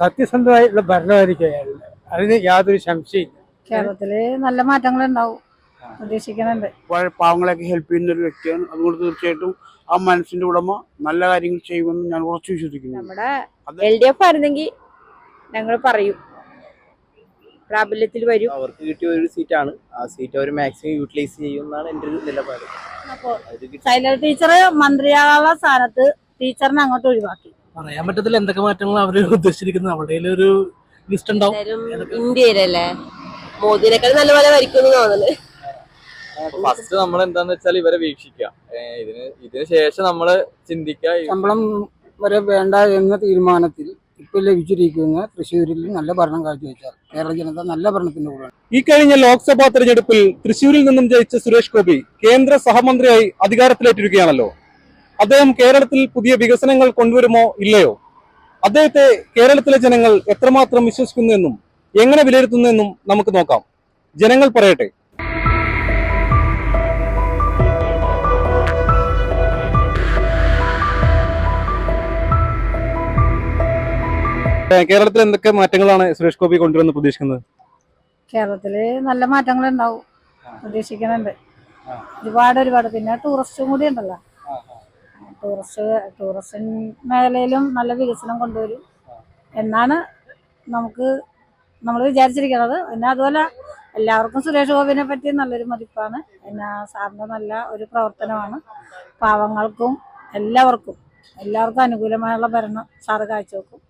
സത്യസന്ധമായിട്ടുള്ള ഭരണമായിരിക്കും അതിന് യാതൊരു സംശയമില്ല കേരളത്തിൽ നല്ല മാറ്റങ്ങൾ ഉണ്ടാവും പ്രതീക്ഷിക്കുന്നുണ്ട്. പാവങ്ങളെയൊക്കെ ഹെൽപ്പ് ചെയ്യുന്ന ഒരു വ്യക്തിയാണ്. അതുകൊണ്ട് തീർച്ചയായിട്ടും ആ മനസ്സിന്റെ ഉടമ നല്ല കാര്യങ്ങൾ ചെയ്യുമെന്ന് ഞാൻ കുറച്ച് വിശ്വസിക്കുന്നു. നമ്മുടെ എൽ ഡി എഫ് ആയിരുന്നെങ്കിൽ ഞങ്ങൾ പറയും. പ്രാബല്യത്തിൽ വരും. അവർക്ക് കിട്ടിയ ഒരു സീറ്റാണ്. ആ സീറ്റ് അവർ മാക്സിമം യൂട്ടിലൈസ് ചെയ്യുമെന്നാണ് എന്റെ ഒരു നിലപാട്. അപ്പോ ശൈലജ ടീച്ചർ മന്ത്രിയാകാനുള്ള സ്ഥാനത്ത് ടീച്ചറിനെ അങ്ങോട്ട് ഒഴിവാക്കി. പറയാൻ പറ്റത്തില്ല എന്തൊക്കെ മാറ്റങ്ങൾ അവർ ഉദ്ദേശിച്ചിരിക്കുന്നത്. അവിടെ ഒരു ലിസ്റ്റ് ഉണ്ടാവും. ഇന്ത്യയിലല്ലേ? മോദിനേക്കാൾ നല്ലപോലെ ഭരിക്കുന്നു തോന്നുന്നു ഫസ്റ്റ് നമ്മൾ എന്താന്ന് വെച്ചാൽ ഇവരെ വീക്ഷിക്കുക ഇതിന് ഇതിന് ശേഷം നമ്മൾ ചിന്തിക്കുക ശമ്പളം വരെ വേണ്ട എന്ന തീരുമാനത്തിൽ ഇപ്പൊ ലഭിച്ചിരിക്കുന്ന തൃശ്ശൂരിൽ നല്ല ഭരണം കാഴ്ചവെച്ചാൽ കേരള ജനത നല്ല ഭരണത്തിന്റെ കൂടെ ഈ കഴിഞ്ഞ ലോക്സഭാ തെരഞ്ഞെടുപ്പിൽ തൃശ്ശൂരിൽ നിന്നും ജയിച്ച സുരേഷ് ഗോപി കേന്ദ്ര സഹമന്ത്രിയായി അധികാരത്തിലേറ്റിരിക്കുകയാണല്ലോ. അദ്ദേഹം കേരളത്തിൽ പുതിയ വികസനങ്ങൾ കൊണ്ടുവരുമോ ഇല്ലയോ? അദ്ദേഹത്തെ കേരളത്തിലെ ജനങ്ങൾ എത്രമാത്രം വിശ്വസിക്കുന്നു എന്നും എങ്ങനെ വിലയിരുത്തുന്നു എന്നും നമുക്ക് നോക്കാം. ജനങ്ങൾ പറയട്ടെ. കേരളത്തിൽ എന്തൊക്കെ മാറ്റങ്ങളാണ് സുരേഷ് ഗോപി കൊണ്ടുവരുന്ന പ്രതീക്ഷിക്കുന്നത്? കേരളത്തിൽ നല്ല മാറ്റങ്ങൾ ഉണ്ടാവും പ്രതീക്ഷിക്കുന്നുണ്ട്. ഒരുപാട് ഒരുപാട്. പിന്നെ ടൂറിസ്റ്റും കൂടി ഉണ്ടല്ലോ. ടൂറിസ്റ്റ് ടൂറിസം മേഖലയിലും നല്ല വികസനം കൊണ്ടുവരും എന്നാണ് നമുക്ക് നമ്മൾ വിചാരിച്ചിരിക്കുന്നത്. പിന്നെ അതുപോലെ എല്ലാവർക്കും സുരേഷ് ഗോപിനെ പറ്റി നല്ലൊരു മതിപ്പാണ്. പിന്നെ സാറിന്റെ നല്ല ഒരു പ്രവർത്തനമാണ്. പാവങ്ങൾക്കും എല്ലാവർക്കും എല്ലാവർക്കും അനുകൂലമായുള്ള ഭരണം സാറ് കാഴ്ചവെക്കും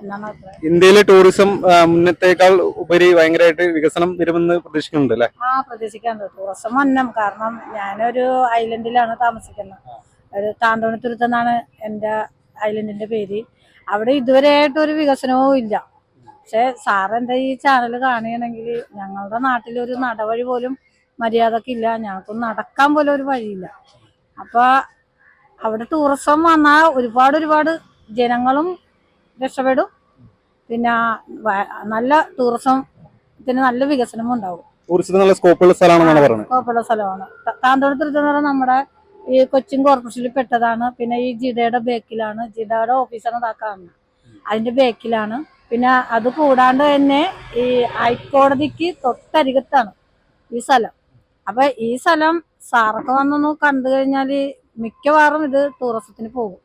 എന്നാണ് ഇന്ത്യയിലെ ടൂറിസം മുന്നത്തേക്കാൾ ഉപരി ഭയങ്കരമായിട്ട് വികസനം വരുമെന്ന് പ്രതീക്ഷിക്കുന്നുണ്ട് അല്ലേ ആ പ്രതീക്ഷിക്കാറുണ്ട് ടൂറിസം വന്നം കാരണം ഞാനൊരു ഐലൻഡിലാണ് താമസിക്കുന്നത്. ഒരു താന്തോണത്തുരുത്തെന്നാണ് എന്റെ ഐലൻഡിന്റെ പേര്. അവിടെ ഇതുവരെയായിട്ട് ഒരു വികസനവും ഇല്ല. പക്ഷെ സാറെന്റെ ഈ ചാനൽ കാണുകയാണെങ്കിൽ ഞങ്ങളുടെ നാട്ടിലൊരു നടവഴി പോലും മര്യാദക്കില്ല ഞങ്ങൾക്കൊന്നും നടക്കാൻ പോലും ഒരു വഴിയില്ല. അപ്പോൾ അവിടെ ടൂറിസം വന്നാൽ ഒരുപാട് ഒരുപാട് ജനങ്ങളും രക്ഷപ്പെടും. പിന്നെ നല്ല നല്ല ടൂറിസത്തിന് നല്ല വികസനവും ഉണ്ടാവും ടൂറിസത്തിന് നല്ല സ്കോപ്പുള്ള സ്ഥലമാണെന്നാണ് പറയുന്നത്. സ്കോപ്പുള്ള സ്ഥലമാണ്. താന്തോണത്തുരുത്തെന്ന് പറഞ്ഞാൽ നമ്മുടെ ഈ കൊച്ചിൻ കോർപ്പറേഷനിൽ പെട്ടതാണ്. പിന്നെ ഈ ജിഡയുടെ ബേക്കിലാണ് ജിഡയുടെ ഓഫീസാണ് ഇതാ അതിന്റെ ബേക്കിലാണ് പിന്നെ അത് കൂടാണ്ട് തന്നെ ഈ ഹൈക്കോടതിക്ക് തൊട്ടരികത്താണ് ഈ സ്ഥലം. അപ്പൊ ഈ സ്ഥലം സാറൊക്കെ വന്നൊന്ന് കണ്ടു കഴിഞ്ഞാൽ മിക്കവാറും ഇത് ടൂറിസത്തിന് പോകും.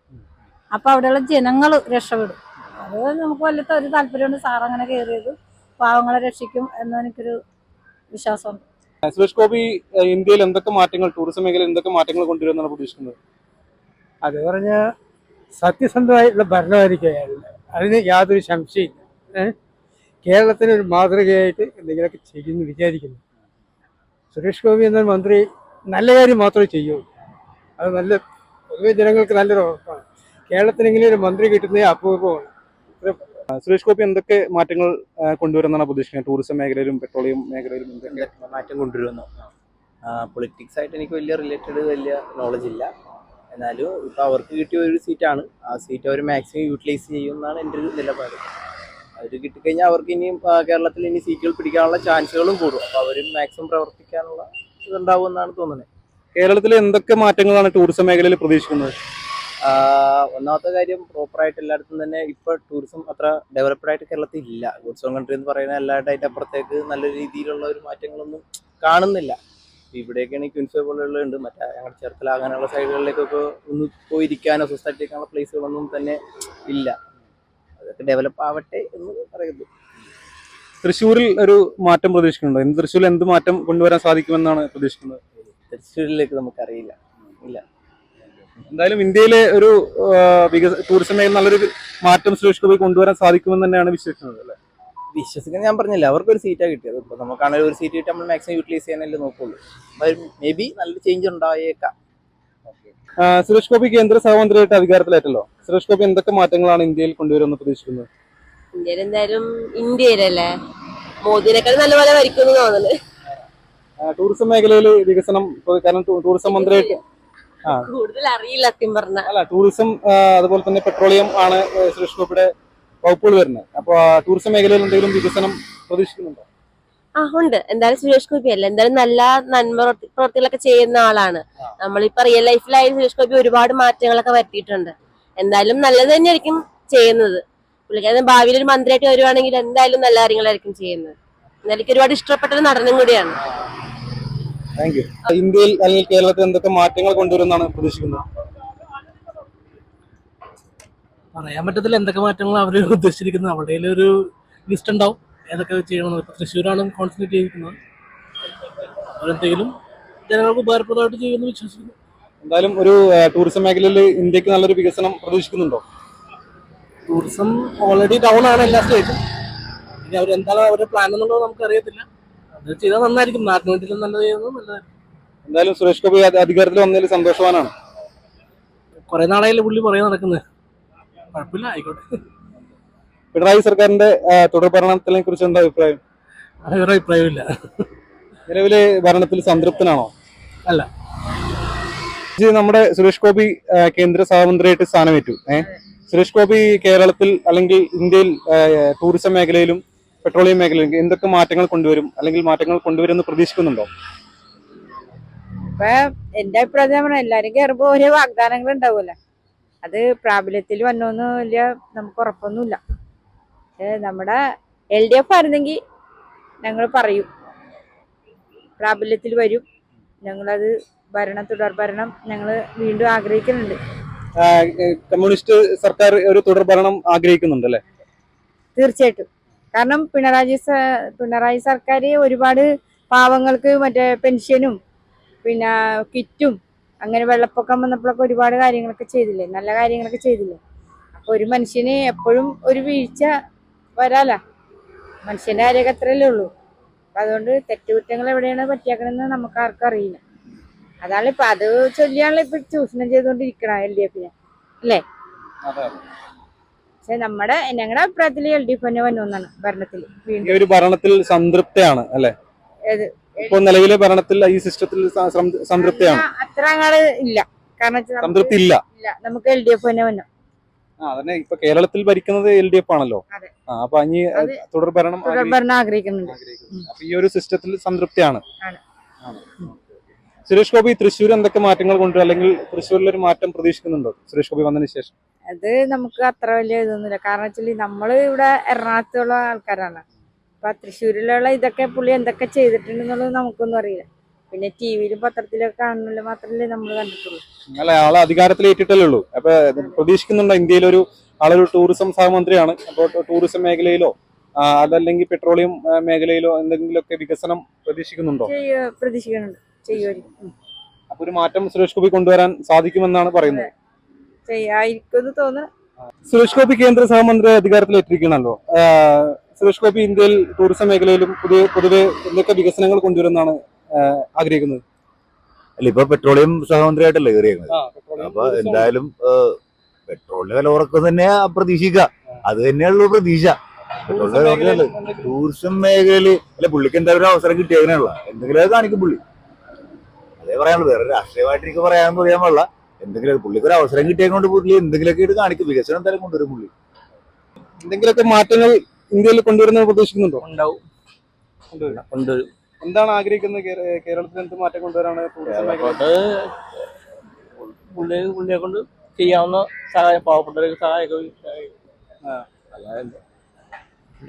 അപ്പൊ അവിടെയുള്ള ജനങ്ങൾ രക്ഷപ്പെടും. അത് നമുക്ക് വലിയ ഒരു താല്പര്യമുണ്ട് സാർ അങ്ങനെ കയറിയത് പാവങ്ങളെ രക്ഷിക്കും എന്ന് എനിക്കൊരു വിശ്വാസമുണ്ട്. സുരേഷ് ഗോപി ഇന്ത്യയിൽ എന്തൊക്കെ മാറ്റങ്ങൾ ടൂറിസം മേഖലയിൽ എന്തൊക്കെ മാറ്റങ്ങൾ കൊണ്ടുവരുമെന്നാണ് പ്രതീക്ഷിക്കുന്നത്? അത് പറഞ്ഞ സത്യസന്ധമായിട്ടുള്ള ഭരണമായിരിക്കും അതിന് യാതൊരു സംശയമില്ല കേരളത്തിന് ഒരു മാതൃകയായിട്ട് എന്തെങ്കിലുമൊക്കെ ചെയ്യുമെന്ന് വിചാരിക്കുന്നു. സുരേഷ് ഗോപി എന്ന മന്ത്രി നല്ല കാര്യം മാത്രമേ ചെയ്യൂ. അത് നല്ല പൊതുവെ ജനങ്ങൾക്ക് നല്ലൊരു ഉറപ്പാണ്. കേരളത്തിന് ഇങ്ങനെ ഒരു മന്ത്രി കിട്ടുന്നത് അപൂർവമാണ്. സുരേഷ് ഗോപി എന്തൊക്കെ മാറ്റങ്ങൾ കൊണ്ടുവരുന്നതാണ് പ്രതീക്ഷിക്കുന്നത്? ടൂറിസം മേഖലയിലും പെട്രോളിയം മേഖലയിലും എന്തൊക്കെ? മാറ്റം കൊണ്ടുവരുമെന്നോ? പൊളിറ്റിക്സ് ആയിട്ട് എനിക്ക് വലിയ റിലേറ്റഡ് വലിയ നോളജ് ഇല്ല. എന്നാലും ഇപ്പോൾ അവർക്ക് കിട്ടിയ ഒരു സീറ്റാണ് ആ സീറ്റ് അവർ മാക്സിമം യൂട്ടിലൈസ് ചെയ്യും എന്നാണ് എന്റെ ഒരു നിലപാട്. അവർ കിട്ടിക്കഴിഞ്ഞാൽ അവർക്ക് ഇനിയും കേരളത്തിൽ ഇനി സീറ്റുകൾ പിടിക്കാനുള്ള ചാൻസുകളും കൂടും. അപ്പോൾ അവർ മാക്സിമം പ്രവർത്തിക്കാനുള്ള ഇതുണ്ടാവും എന്നാണ് തോന്നുന്നത്. കേരളത്തിൽ എന്തൊക്കെ മാറ്റങ്ങളാണ് ടൂറിസം മേഖലയിൽ പ്രതീക്ഷിക്കുന്നത്? ഒന്നാമത്തെ കാര്യം പ്രോപ്പറായിട്ട് എല്ലായിടത്തും തന്നെ ഇപ്പൊ ടൂറിസം അത്ര ഡെവലപ്ഡ് ആയിട്ട് കേരളത്തിൽ ഇല്ല. ഗുഡ്സ് ഓൺ കൺട്രി എന്ന് പറയുന്ന എല്ലായിട്ടായിട്ട് അപ്പുറത്തേക്ക് നല്ല രീതിയിലുള്ള ഒരു മാറ്റങ്ങളൊന്നും കാണുന്നില്ല. ഇവിടെയൊക്കെയാണ് ക്വിൻസ് പോലുള്ളത് മറ്റേ ഞങ്ങളുടെ ചേർത്തല അങ്ങനെയുള്ള സൈഡുകളിലേക്കൊക്കെ ഒന്ന് പോയിരിക്കാനോ സ്വസ്ഥായിട്ടിരിക്കാനുള്ള പ്ലേസുകളൊന്നും തന്നെ ഇല്ല. അതൊക്കെ ഡെവലപ്പ് ആവട്ടെ എന്ന് പറയുന്നു. തൃശ്ശൂരിൽ ഒരു മാറ്റം പ്രതീക്ഷിക്കുന്നുണ്ടോ? എന്ത് തൃശ്ശൂരിൽ എന്ത് മാറ്റം കൊണ്ടുവരാൻ സാധിക്കുമെന്നാണ് പ്രതീക്ഷിക്കുന്നത്? തൃശ്ശൂരിലേക്ക് നമുക്കറിയില്ല. ഇല്ല. എന്തായാലും ഇന്ത്യയിലെ ഒരു വികസ ടൂറിസം മേഖല നല്ലൊരു മാറ്റം സുരേഷ് ഗോപി കൊണ്ടുവരാൻ സാധിക്കുമെന്ന് തന്നെയാണ് വിശ്വസിക്കുന്നത് അല്ലേ? വിശ്വസിക്കുന്നത് ഞാൻ പറഞ്ഞില്ല അവർക്ക് അവർക്കൊരു സീറ്റാണ് കിട്ടിയത്. ഇപ്പൊ നമുക്കാണെങ്കിൽ ഒരു സീറ്റ് കിട്ടി നമ്മൾ മാക്സിമം യൂട്ടിലൈസ് ചെയ്യാനല്ലേ നോക്കുള്ളൂ. മേ ബി നല്ല ചേഞ്ച് ഉണ്ടായേക്കാം. സുരേഷ് ഗോപി കേന്ദ്ര സഹമന്ത്രിയായിട്ട് അധികാരത്തിലേറ്റല്ലോ? സുരേഷ് ഗോപി എന്തൊക്കെ മാറ്റങ്ങളാണ് ഇന്ത്യയിൽ കൊണ്ടുവരുമെന്ന് പ്രതീക്ഷിക്കുന്നത്? ഇന്ത്യയിൽ എന്തായാലും ഇന്ത്യയിലല്ലേ? മോദിനേക്കാൾ നല്ലപോലെ ഭരിക്കുന്നു തോന്നുന്നു. ടൂറിസം മേഖലയിൽ വികസനം കാരണം ടൂറിസം മന്ത്രിയായിട്ട്. കൂടുതൽ അറിയില്ല സത്യം പറഞ്ഞ. അല്ല ടൂറിസം അതുപോലെ തന്നെ പെട്രോളിയം ആണ് സുരേഷ് ഗോപിയുടെ വകുപ്പുകൾ വരുന്നത്. അപ്പൊ ടൂറിസം മേഖലയിൽ എന്തെങ്കിലും വികസനം പ്രതീക്ഷിക്കുന്നുണ്ടോ? ആ ഉണ്ട്. എന്തായാലും സുരേഷ് ഗോപി അല്ല. എന്തായാലും നല്ല നന്മ പ്രവർത്തി- പ്രവർത്തികളൊക്കെ ചെയ്യുന്ന ആളാണ്. നമ്മളിപ്പോ റിയൽ ലൈഫിലായാലും സുരേഷ് ഗോപി ഒരുപാട് മാറ്റങ്ങളൊക്കെ വരുത്തിയിട്ടുണ്ട്. എന്തായാലും നല്ലത് തന്നെയായിരിക്കും ചെയ്യുന്നത്. പുള്ളിക്കാരൻ ഭാവിയിൽ ഒരു മന്ത്രിയായിട്ട് വരുവാണെങ്കിൽ എന്തായാലും നല്ല കാര്യങ്ങളായിരിക്കും ചെയ്യുന്നത്. എന്നാലും ഒരുപാട് ഇഷ്ടപ്പെട്ട ഒരു നടനും കൂടിയാണ്. താങ്ക് യു ഇന്ത്യയിൽ അല്ലെങ്കിൽ കേരളത്തിൽ എന്തൊക്കെ മാറ്റങ്ങൾ കൊണ്ടുവരുമെന്നാണ് പ്രതീക്ഷിക്കുന്നത്? പറയാൻ പറ്റത്തില്ല എന്തൊക്കെ മാറ്റങ്ങൾ അവർ ഉദ്ദേശിച്ചിരിക്കുന്നത്. അവരുടെ ഒരു ലിസ്റ്റ് ഉണ്ടാവും. ഏതൊക്കെ ചെയ്യണമെന്ന്. ഇപ്പൊ തൃശ്ശൂരാണ് കോൺസെൻട്രേറ്റ് ചെയ്തിരിക്കുന്നത്. അവരെന്തെങ്കിലും ജനങ്ങൾക്ക് ഉപകാരപ്രദമായിട്ട് ചെയ്യുമെന്ന് വിശ്വസിക്കുന്നു. എന്തായാലും ഒരു ടൂറിസം മേഖലയിൽ ഇന്ത്യയ്ക്ക് നല്ലൊരു വികസനം പ്രതീക്ഷിക്കുന്നുണ്ടോ? ടൂറിസം ഓൾറെഡി ഡൗൺ ആണ് എല്ലാ സ്റ്റേറ്റും ഇനി അവർ എന്താണ് അവരുടെ പ്ലാൻ എന്നുള്ളത് നമുക്ക് അറിയത്തില്ല അത് ചെയ്താൽ നന്നായിരിക്കും. നാട്ടിന് വേണ്ടിയിട്ട് നല്ലത് ചെയ്യുന്നത് നല്ലതായിരിക്കും എന്തായാലും സുരേഷ് ഗോപി അധി- അധികാരത്തിൽ വന്നതിൽ സന്തോഷവാനാണ്. കുറെ നാളായാലും പുള്ളി പറയാൻ നടക്കുന്നത് കുഴപ്പമില്ല ആയിക്കോട്ടെ. പിണറായി സർക്കാരിന്റെ തുടർ ഭരണത്തിനെ കുറിച്ച് എന്താ അഭിപ്രായം? അങ്ങനെ അഭിപ്രായമില്ല നിലവിലെ ഭരണത്തിൽ സംതൃപ്തനാണോ? അല്ല. ഇത് നമ്മുടെ സുരേഷ് ഗോപി ആ, കേന്ദ്ര സഹമന്ത്രിയായിട്ട് സ്ഥാനമേറ്റു. ഏഹ് സുരേഷ് ഗോപി കേരളത്തിൽ അല്ലെങ്കിൽ ഇന്ത്യയിൽ ആ, ടൂറിസം മേഖലയിലും പെട്രോളിയം മേഖലയിൽ എന്തൊക്കെ മാറ്റങ്ങൾ കൊണ്ടുവരും? അല്ലെങ്കിൽ മാറ്റങ്ങൾ കൊണ്ടുവരുമെന്ന് പ്രതീക്ഷിക്കുന്നുണ്ടോ? ഇപ്പൊ എന്റെ അഭിപ്രായം എല്ലാരും കയറുമ്പോ ഓരോ വാഗ്ദാനങ്ങൾ ഉണ്ടാവുമല്ലോ അത് പ്രാബല്യത്തിൽ വന്നോന്ന് വലിയ നമുക്ക് ഉറപ്പൊന്നുമില്ല. നമ്മുടെ എൽ ഡി എഫ് ആയിരുന്നെങ്കിൽ ഞങ്ങൾ പറയും. പ്രാബല്യത്തിൽ വരും. ഞങ്ങളത് ഭരണ തുടർ ഭരണം ഞങ്ങൾ വീണ്ടും ആഗ്രഹിക്കുന്നുണ്ട്. കമ്മ്യൂണിസ്റ്റ് സർക്കാർ ഒരു തുടർ ഭരണം ആഗ്രഹിക്കുന്നുണ്ടല്ലേ? തീർച്ചയായിട്ടും. കാരണം പിണറായി പിണറായി സർക്കാർ ഒരുപാട് പാവങ്ങൾക്ക് മറ്റേ പെൻഷനും പിന്നെ കിറ്റും അങ്ങനെ വെള്ളപ്പൊക്കം വന്നപ്പോഴൊക്കെ ഒരുപാട് കാര്യങ്ങളൊക്കെ ചെയ്തില്ലേ? നല്ല കാര്യങ്ങളൊക്കെ ചെയ്തില്ലേ? അപ്പൊ ഒരു മനുഷ്യന് എപ്പോഴും ഒരു വീഴ്ച വരാല. മനുഷ്യന്റെ കാര്യമൊക്കെ അത്രയല്ലേ ഉള്ളൂ. അപ്പൊ അതുകൊണ്ട് തെറ്റുകുറ്റങ്ങൾ എവിടെയാണ് പറ്റിയാക്കണമെന്ന് നമുക്ക് ആർക്കും അറിയില്ല. അതാണ് ഇപ്പൊ അത് ചൊല്ലിയാണല്ലോ ഇപ്പൊ ചൂഷണം ചെയ്തുകൊണ്ടിരിക്കണ എൽ ഡി എഫിനെ. അല്ലേ? പക്ഷെ നമ്മുടെ ഞങ്ങളുടെ അഭിപ്രായത്തിൽ എൽ ഡി എഫ് തന്നെ വന്നോന്നാണ് ഭരണത്തിൽ ഈ ഒരു ഭരണത്തിൽ സംതൃപ്തയാണ് അല്ലെ? ഏത്? ഇപ്പോൾ നിലവിലെ ഭരണത്തിൽ ഈ സിസ്റ്റത്തിൽ സ- സം- സംതൃപ്തിയാണ്. അത്ര ഇല്ല. കാരണം വെച്ചാ നമുക്ക് സംതൃപ്തി ഇല്ല. ഇല്ല. നമുക്ക് എൽ ഡി എഫ് തന്നെ വന്നു. ആ അതന്നെ ഇപ്പൊ കേരളത്തിൽ ഭരിക്കുന്നത് എൽ ഡി എഫ് ആണല്ലോ. അതെ. ആ അപ്പൊ അത് തുടർ ഭരണം തുടർ ഭരണം ആഗ്രഹിക്കുന്നുണ്ട്. ആഗ്രഹിക്കുന്നു. അപ്പൊ ഈ ഒരു സിസ്റ്റത്തിൽ സംതൃപ്തിയാണ്. ആണ്. ആണ്. സുരേഷ് ഗോപി തൃശ്ശൂർ എന്തൊക്കെ മാറ്റങ്ങൾ കൊണ്ടുവരും? അല്ലെങ്കിൽ തൃശ്ശൂരിൽ ഒരു മാറ്റം പ്രതീക്ഷിക്കുന്നുണ്ടോ? സുരേഷ് ഗോപി വന്നതിന് ശേഷം. അത് നമുക്ക് അത്ര വലിയ ഇതൊന്നുമില്ല. കാരണം വെച്ചാൽ നമ്മൾ ഇവിടെ എറണാകുളത്തുള്ള ആൾക്കാരാണ്. അപ്പം തൃശ്ശൂരിലുള്ള ഇതൊക്കെ പുള്ളി എന്തൊക്കെ ചെയ്തിട്ടുണ്ടെന്നുള്ളത് നമുക്കൊന്നും അറിയില്ല. പിന്നെ ടി വിയിലും പത്രത്തിലൊക്കെ കാണുന്നില്ല മാത്രമല്ലേ നമ്മൾ കണ്ടിട്ടുള്ളൂ. അല്ല ആളെ അധികാരത്തിൽ ഏറ്റിട്ടല്ലേ ഉള്ളൂ. അപ്പൊ പ്രതീക്ഷിക്കുന്നുണ്ടോ ഇന്ത്യയിലൊരു ആളൊരു ടൂറിസം സഹമന്ത്രിയാണ്? അപ്പോൾ ടൂറിസം മേഖലയിലോ അതല്ലെങ്കിൽ പെട്രോളിയം മേഖലയിലോ എന്തെങ്കിലുമൊക്കെ വികസനം പ്രതീക്ഷിക്കുന്നുണ്ടോ? ചെയ്യ പ്രതീക്ഷിക്കുന്നുണ്ട്. ചെയ്യുമായിരിക്കും. അപ്പൊ ഒരു മാറ്റം സുരേഷ് ഗോപി കൊണ്ടുവരാൻ സാധിക്കുമെന്നാണ് പറയുന്നത്. ചെയ്യായിരിക്കും തോന്നുന്നു. സുരേഷ് ഗോപി കേന്ദ്ര സഹമന്ത്രി അധികാരത്തിൽ എത്തിയിരിക്കണല്ലോ സുരേഷ് ഗോപി ഇന്ത്യയിൽ ടൂറിസം മേഖലയിലും പുതിയ പൊതുവെ എന്തൊക്കെ വികസനങ്ങൾ കൊണ്ടുവരുമെന്നാണ് ആഗ്രഹിക്കുന്നത്? അല്ല ഇപ്പൊ പെട്രോളിയം സഹമന്ത്രിയായിട്ടല്ലേ കയറിയേക്കുന്നത്. അപ്പൊ എന്തായാലും പെട്രോളിന്റെ വില ഉറക്കം തന്നെ പ്രതീക്ഷിക്കുക. അത് തന്നെയുള്ളൂ പ്രതീക്ഷ. ടൂറിസം മേഖലയിൽ അല്ല പുള്ളിക്ക് എന്തായാലും ഒരു അവസരം കിട്ടിയതിനുള്ള എന്തെങ്കിലും കാണിക്കും പുള്ളി. അതേ പറയാനുള്ളൂ. വേറെ രാഷ്ട്രീയമായിട്ട് എനിക്ക് പറയാൻ പറയാൻ പാടില്ല. എന്തെങ്കിലും പുള്ളിക്ക് ഒരു അവസരം കിട്ടിയതുകൊണ്ട് പുള്ളി എന്തെങ്കിലുമൊക്കെ ഇത് കാണിക്കും വികസനം എന്തായാലും കൊണ്ടുവരും പുള്ളി. എന്തെങ്കിലുമൊക്കെ മാറ്റങ്ങൾ ഇന്ത്യയിൽ കൊണ്ടുവരുന്ന പ്രതീക്ഷിക്കുന്നുണ്ടോ? ഉണ്ടാവും. കൊണ്ടുവരും. എന്താണ് ആഗ്രഹിക്കുന്നത്? കേരളത്തിൽ എന്ത് മാറ്റം കൊണ്ടുവരാണ് പുള്ളിയെ പുള്ളിയെ കൊണ്ട് ചെയ്യാവുന്ന സഹായം പാവപ്പെട്ടവർക്ക് സഹായമൊക്കെ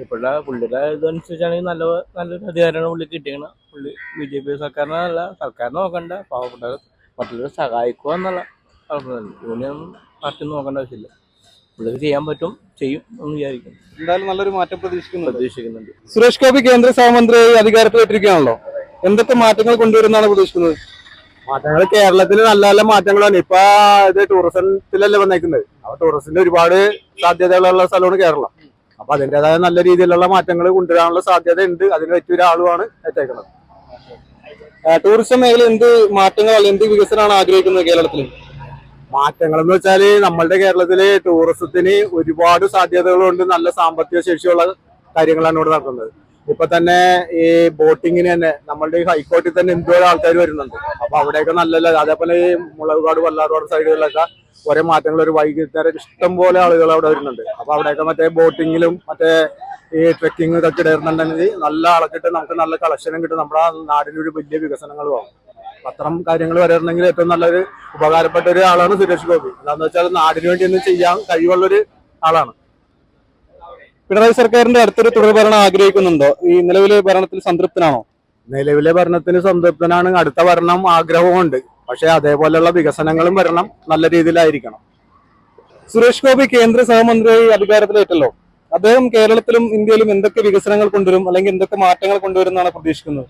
ഇപ്പോഴത്തെ പുള്ളിയുടെ ഇതനുസരിച്ചാണെങ്കിൽ നല്ല നല്ലൊരു അധികാരമാണ് പുള്ളി കിട്ടിയത് പുള്ളി ബി ജെ പി സർക്കാരിനല്ല സർക്കാരിനെ നോക്കണ്ട. പാവപ്പെട്ടവർ മറ്റുള്ളവരെ സഹായിക്കുക എന്നുള്ള കുഴപ്പമില്ല യൂണിയൻ പാർട്ടി നോക്കേണ്ട ആവശ്യമില്ല. പുള്ളിക്ക് ചെയ്യാൻ പറ്റും ചെയ്യും എന്ന് വിചാരിക്കുന്നു. എന്തായാലും നല്ലൊരു മാറ്റം പ്രതീക്ഷിക്കുന്നു പ്രതീക്ഷിക്കുന്നുണ്ട്. സുരേഷ് ഗോപി കേന്ദ്ര സഹമന്ത്രി അധികാരത്തിൽ ഏറ്റിരിക്കുകയാണല്ലോ എന്തൊക്കെ മാറ്റങ്ങൾ കൊണ്ടുവരുന്നാണ് പ്രതീക്ഷിക്കുന്നത്? മാറ്റങ്ങൾ കേരളത്തിൽ നല്ല നല്ല മാറ്റങ്ങളാണ്. ഇപ്പൊ ഇത് ടൂറിസത്തിലല്ലേ വന്നേക്കുന്നത്. അപ്പൊ ടൂറിസത്തിന്റെ ഒരുപാട് സാധ്യതകളുള്ള സ്ഥലമാണ് കേരളം. അപ്പൊ അതിന്റേതായ നല്ല രീതിയിലുള്ള മാറ്റങ്ങൾ കൊണ്ടുവരാനുള്ള സാധ്യത ഉണ്ട് അതിന് പറ്റിയ ഒരാളുമാണ് ഏറ്റേക്കുന്നത് ടൂറിസം മേഖല എന്ത് മാറ്റങ്ങൾ എന്ത് വികസനമാണ് ആഗ്രഹിക്കുന്നത് കേരളത്തിൽ? മാറ്റങ്ങൾ എന്ന് വെച്ചാൽ നമ്മളുടെ കേരളത്തിൽ ടൂറിസത്തിന് ഒരുപാട് സാധ്യതകളുണ്ട്. നല്ല സാമ്പത്തിക ശേഷിയുള്ള കാര്യങ്ങളാണ് ഇവിടെ നടക്കുന്നത്. ഇപ്പൊ തന്നെ ഈ ബോട്ടിങ്ങിന് തന്നെ നമ്മളുടെ ഈ ഹൈക്കോർട്ടിൽ തന്നെ എന്തോരം ആൾക്കാർ വരുന്നുണ്ട്. അപ്പൊ അവിടെയൊക്കെ നല്ല അതേപോലെ ഈ മുളകുകാട് വല്ലാറുപാട് സൈഡുകളിലൊക്കെ കുറെ മാറ്റങ്ങൾ ഒരു വൈകുന്നേരം ഇഷ്ടം പോലെ ആളുകൾ അവിടെ വരുന്നുണ്ട്. അപ്പൊ അവിടെയൊക്കെ മറ്റേ ബോട്ടിങ്ങിലും മറ്റേ ഈ ട്രെക്കിംഗ് ഇതൊക്കെ ഇടുന്നുണ്ടെങ്കിൽ നല്ല അളക്കിട്ട് നമുക്ക് നല്ല കളക്ഷനും കിട്ടും. നമ്മുടെ നാടിനൊരു വലിയ വികസനങ്ങളും ആവും അത്തരം കാര്യങ്ങൾ വരണമെങ്കിൽ ഏറ്റവും നല്ലൊരു ഉപകാരപ്പെട്ട ഒരു ആളാണ് സുരേഷ് ഗോപി. എന്താന്ന് വെച്ചാൽ നാടിന് വേണ്ടി ഒന്നും ചെയ്യാൻ കഴിവുള്ള ഒരു ആളാണ്. പിണറായി സർക്കാരിന്റെ അടുത്തൊരു തുടർ തുടർഭരണം ആഗ്രഹിക്കുന്നുണ്ടോ? ഈ നിലവിലെ ഭരണത്തിൽ സംതൃപ്തനാണോ? നിലവിലെ ഭരണത്തിന് സംതൃപ്തനാണ്. അടുത്ത ഭരണം ആഗ്രഹമുണ്ട്. പക്ഷെ അതേപോലെയുള്ള വികസനങ്ങളും വരണം. നല്ല രീതിയിലായിരിക്കണം. സുരേഷ് ഗോപി കേന്ദ്ര സഹമന്ത്രിയായി അധികാരത്തിലേറ്റല്ലോ? അദ്ദേഹം കേരളത്തിലും ഇന്ത്യയിലും എന്തൊക്കെ വികസനങ്ങൾ കൊണ്ടുവരും? അല്ലെങ്കിൽ എന്തൊക്കെ മാറ്റങ്ങൾ കൊണ്ടുവരും എന്നാണ് പ്രതീക്ഷിക്കുന്നത്?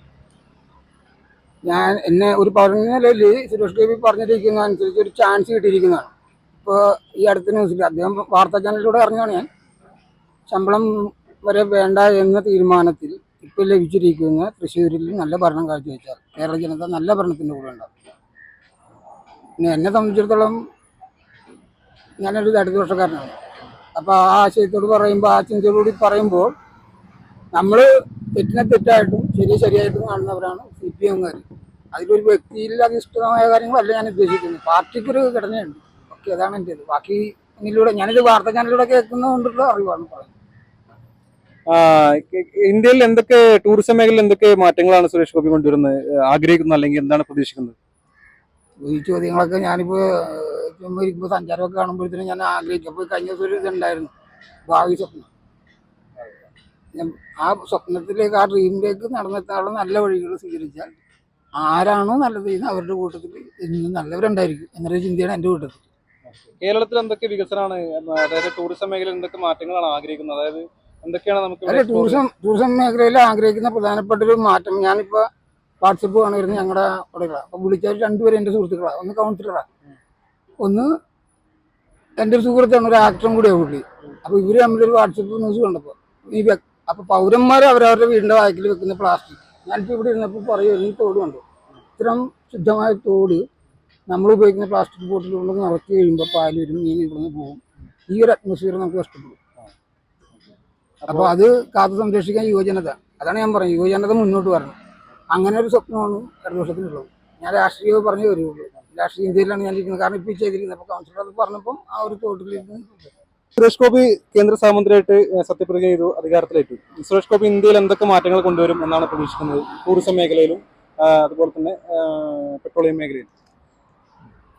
ഞാൻ എന്നെ ഒരു പറഞ്ഞ നിലയിൽ സുരേഷ് ഗോപി പറഞ്ഞിരിക്കുന്ന അനുസരിച്ച് ഒരു ചാൻസ് കിട്ടിയിരിക്കുന്നതാണ്. ഇപ്പോൾ ഈ അടുത്ത ന്യൂസിൽ അദ്ദേഹം വാർത്താ ചാനലിലൂടെ അറിഞ്ഞാണ് ഞാൻ. ശമ്പളം വരെ വേണ്ട എന്ന തീരുമാനത്തിൽ ഇപ്പോൾ ലഭിച്ചിരിക്കുന്ന തൃശ്ശൂരിൽ നല്ല ഭരണം കാഴ്ചവെച്ചാൽ കേരള ജനത നല്ല ഭരണത്തിന്റെ കൂടെ ഉണ്ടാവും. പിന്നെ എന്നെ സംബന്ധിച്ചിടത്തോളം ഞാനൊരു ഇടതുപക്ഷക്കാരനാണ് അപ്പോൾ ആ ആശയത്തോട് പറയുമ്പോൾ ആ ചിന്തയോടുകൂടി പറയുമ്പോൾ നമ്മൾ തെറ്റിനെ തെറ്റായിട്ടും ശരി ശരിയായിട്ടും കാണുന്നവരാണ് സി പി എംകാർ അതിലൊരു വ്യക്തിയിൽ അധിഷ്ഠിതമായ കാര്യങ്ങളല്ല ഞാൻ ഉദ്ദേശിക്കുന്നത്. പാർട്ടിക്കൊരു ഘടനയുണ്ട്. ഓക്കെ അതാണ് എന്റെ ബാക്കി ഇതിലൂടെ ഞാനിത് വാർത്താ ചാനലിലൂടെ കേൾക്കുന്നതുകൊണ്ടുള്ള അറിവാണ് പറയുന്നത്. ഇന്ത്യയിൽ എന്തൊക്കെ ടൂറിസം മേഖലയിൽ എന്തൊക്കെ മാറ്റങ്ങളാണ് സുരേഷ് ഗോപി കൊണ്ടുവരുന്നത്? ആഗ്രഹിക്കുന്നത് അല്ലെങ്കിൽ എന്താണ് പ്രതീക്ഷിക്കുന്നത്? ഈ ചോദ്യങ്ങളൊക്കെ ഞാനിപ്പോൾ ചുമ്മാ ഇരിക്കുമ്പോൾ സഞ്ചാരമൊക്കെ കാണുമ്പോഴത്തേനും ഞാൻ ആഗ്രഹിക്കും. അപ്പോൾ കഴിഞ്ഞ ദിവസം ഒരു ഇതുണ്ടായിരുന്നു. ഭാവി സ്വപ്നം. ആ സ്വപ്നത്തിലേക്ക് ആ ഡ്രീമിലേക്ക് നടന്നെത്താനുള്ള നല്ല വഴികൾ സ്വീകരിച്ചാൽ ആരാണോ നല്ലത് ചെയ്യുന്നത് അവരുടെ കൂട്ടത്തിൽ ഇന്നും നല്ലവരുണ്ടായിരിക്കും എന്നൊരു ചിന്തയാണ് എന്റെ കൂട്ടത്തിൽ. കേരളത്തിൽ എന്തൊക്കെ വികസനമാണ്? അതായത് ടൂറിസം മേഖലയിൽ എന്തൊക്കെ മാറ്റങ്ങളാണ് ആഗ്രഹിക്കുന്നത്? അതായത് എന്തൊക്കെയാണ് നമുക്ക് അല്ല ടൂറിസം ടൂറിസം മേഖലയിൽ ആഗ്രഹിക്കുന്ന പ്രധാനപ്പെട്ട ഒരു മാറ്റം ഞാനിപ്പോൾ വാട്സപ്പ് കാണുമായിരുന്നു ഞങ്ങളുടെ കൂടെയുള്ള അപ്പോൾ വിളിച്ചവർ രണ്ടുപേരും എന്റെ സുഹൃത്തുക്കളാണ് ഒന്ന് കൗൺസിലറാണ് ഒന്ന് എന്റെ ഒരു സുഹൃത്താണ് ഒരു ആക്ടറും കൂടിയാണ് പുള്ളി. അപ്പോൾ ഇവർ തമ്മിലൊരു വാട്സപ്പ് ന്യൂസ് കണ്ടപ്പോൾ ഈ അപ്പോൾ പൗരന്മാർ അവരവരുടെ വീടിന്റെ വാക്കിൽ വെക്കുന്ന പ്ലാസ്റ്റിക്. ഞാനിപ്പോ ഇവിടെ ഇരുന്നപ്പോൾ പറയും ഈ തോട് കണ്ടു? ഇത്തരം ശുദ്ധമായ തോട് നമ്മൾ ഉപയോഗിക്കുന്ന പ്ലാസ്റ്റിക് ബോട്ടിൽ കൊണ്ട് നിറച്ച് കഴിയുമ്പോൾ പാൽ വരും മീൻ ഇവിടുന്ന് പോകും. ഈ ഒരു അറ്റ്മോസ്ഫിയർ നമുക്ക് കഷ്ടപ്പെടും അപ്പോൾ അത് കാത്തു സംരക്ഷിക്കാൻ യുവജനത. അതാണ് ഞാൻ പറയുന്നത് യുവജനത മുന്നോട്ട് വരണം. അങ്ങനെ ഒരു സ്വപ്നമാണ് ഇടതുപക്ഷത്തിനുള്ളത്. ഞാൻ രാഷ്ട്രീയം പറഞ്ഞു വരുള്ളൂ. രാഷ്ട്രീയ ഇന്ത്യയിലാണ് ഞാൻ ഇരിക്കുന്നത്. കാരണം ഇപ്പോൾ ഈ ചെയ്തിരിക്കുന്നത്. അപ്പോൾ കൗൺസിലർ അത് പറഞ്ഞപ്പം ആ ഒരു തോട്ടിലിരുന്ന് സുരേഷ് ഗോപി കേന്ദ്ര സഹമന്ത്രിയായിട്ട് സത്യപ്രതിജ്ഞ ചെയ്തു അധികാരത്തിലേറ്റു. സുരേഷ് ഗോപി ഇന്ത്യയിൽ എന്തൊക്കെ മാറ്റങ്ങൾ കൊണ്ടുവരും എന്നാണ് പ്രതീക്ഷിക്കുന്നത്? ടൂറിസം മേഖലയിലും അതുപോലെ തന്നെ പെട്രോളിയം മേഖലയിലും.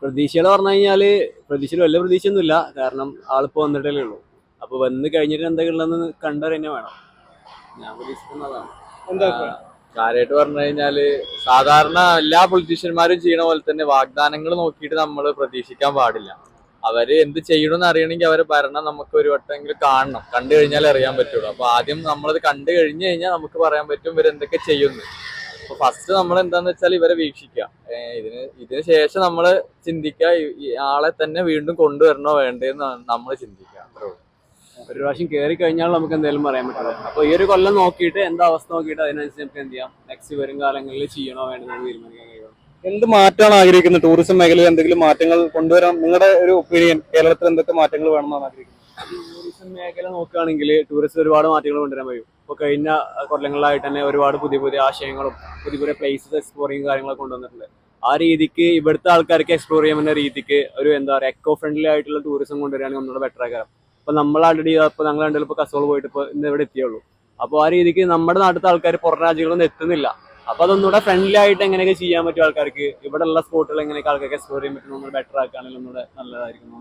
പ്രതീക്ഷകൾ പറഞ്ഞു കഴിഞ്ഞാൽ പ്രതീക്ഷയിൽ വലിയ പ്രതീക്ഷയൊന്നുമില്ല. കാരണം ആളിപ്പോൾ വന്നിട്ടല്ലേ ഉള്ളൂ. അപ്പോൾ വന്ന് കഴിഞ്ഞിട്ട് എന്തൊക്കെയുള്ളതെന്ന് കണ്ടറിഞ്ഞ വേണം. ഞാൻ പ്രതീക്ഷിക്കുന്നതാണ്. എന്താ കാര്യമായിട്ട് പറഞ്ഞു കഴിഞ്ഞാൽ സാധാരണ എല്ലാ പൊളിറ്റീഷ്യന്മാരും ചെയ്യണ പോലെ തന്നെ വാഗ്ദാനങ്ങൾ നോക്കിയിട്ട് നമ്മൾ പ്രതീക്ഷിക്കാൻ പാടില്ല. അവർ എന്ത് ചെയ്യണമെന്ന് അറിയണമെങ്കിൽ അവരെ ഭരണം നമുക്ക് ഒരു വട്ടമെങ്കിലും കാണണം. കണ്ടു കഴിഞ്ഞാൽ അറിയാൻ പറ്റുള്ളൂ. അപ്പൊ ആദ്യം നമ്മളത് കണ്ടു കഴിഞ്ഞു കഴിഞ്ഞാൽ നമുക്ക് പറയാൻ പറ്റും ഇവർ എന്തൊക്കെ ചെയ്യുന്നു. അപ്പൊ ഫസ്റ്റ് നമ്മൾ എന്താന്ന് വെച്ചാൽ ഇവരെ വീക്ഷിക്കുക. ഇതിന് ഇതിന് ശേഷം നമ്മൾ ചിന്തിക്കുക ആളെ തന്നെ വീണ്ടും കൊണ്ടുവരണോ വേണ്ടെന്ന് നമ്മൾ ചിന്തിക്കുക. ഒരു പ്രാവശ്യം കയറി കഴിഞ്ഞാൽ നമുക്ക് എന്തെങ്കിലും പറയാൻ പറ്റില്ല അപ്പൊ ഈ ഒരു കൊല്ലം നോക്കിയിട്ട് എന്താ അവസ്ഥ നോക്കിയിട്ട് അതിനനുസരിച്ച് നമുക്ക് എന്ത് ചെയ്യാം? നെക്സ്റ്റ് വരും കാലങ്ങളിൽ ചെയ്യണോ വേണ്ടെന്ന് തീരുമാനിക്കാൻ കഴിയും എന്ത് മാറ്റമാണ് ആഗ്രഹിക്കുന്നത്? ടൂറിസം മേഖലയിൽ എന്തെങ്കിലും മാറ്റങ്ങൾ കൊണ്ടുവരാൻ നിങ്ങളുടെ ഒരു ഒപ്പീനിയൻ കേരളത്തിൽ എന്തൊക്കെ മാറ്റങ്ങൾ വേണമെന്നാണ് ആഗ്രഹിക്കുന്നത്? ടൂറിസം മേഖല നോക്കുകയാണെങ്കിൽ ടൂറിസ്റ്റ് ഒരുപാട് മാറ്റങ്ങൾ കൊണ്ടുവരാൻ കഴിയും. ഇപ്പൊ കഴിഞ്ഞ കൊല്ലങ്ങളിലായിട്ട് തന്നെ ഒരുപാട് പുതിയ പുതിയ ആശയങ്ങളും പുതിയ പുതിയ പ്ലേസസ് എക്സ്പ്ലോറിങ് കാര്യങ്ങളൊക്കെ കൊണ്ടുവന്നിട്ടുണ്ട്. ആ രീതിക്ക് ഇവിടുത്തെ ആൾക്കാർക്ക് എക്സ്പ്ലോർ ചെയ്യാൻ പറ്റുന്ന രീതിക്ക് ഒരു എന്താ പറയുക എക്കോ ഫ്രണ്ട്ലി ആയിട്ടുള്ള ടൂറിസം കൊണ്ടുവരികയാണെങ്കിൽ ഒന്നുകൂടെ ബെറ്റർ ആകാം ഇപ്പൊ നമ്മൾ ആൾറെഡി ഇപ്പൊ ഞങ്ങൾ രണ്ടുപേരും ഇപ്പൊ കസോൾ പോയിട്ട് ഇപ്പൊ ഇന്ന് ഇവിടെ എത്തിയുള്ളൂ അപ്പോൾ ആ രീതിക്ക് നമ്മുടെ നാട്ടിലത്തെ ആൾക്കാർ പുറം രാജ്യങ്ങളൊന്നും എത്തുന്നില്ല. അപ്പൊ അതൊന്നുകൂടെ ഫ്രണ്ട്ലി ആയിട്ട് എങ്ങനെയൊക്കെ ചെയ്യാൻ പറ്റും ആൾക്കാർക്ക്? ഇവിടെ ഉള്ള സ്പോട്ടുകൾ എങ്ങനെയൊക്കെ ആൾക്കാർക്ക് എക്സ്പ്ലോർ ചെയ്യാൻ പറ്റും? ബെറ്റർ ആക്കുകയാണെങ്കിൽ ഒന്നുകൂടെ നല്ലതായിരിക്കും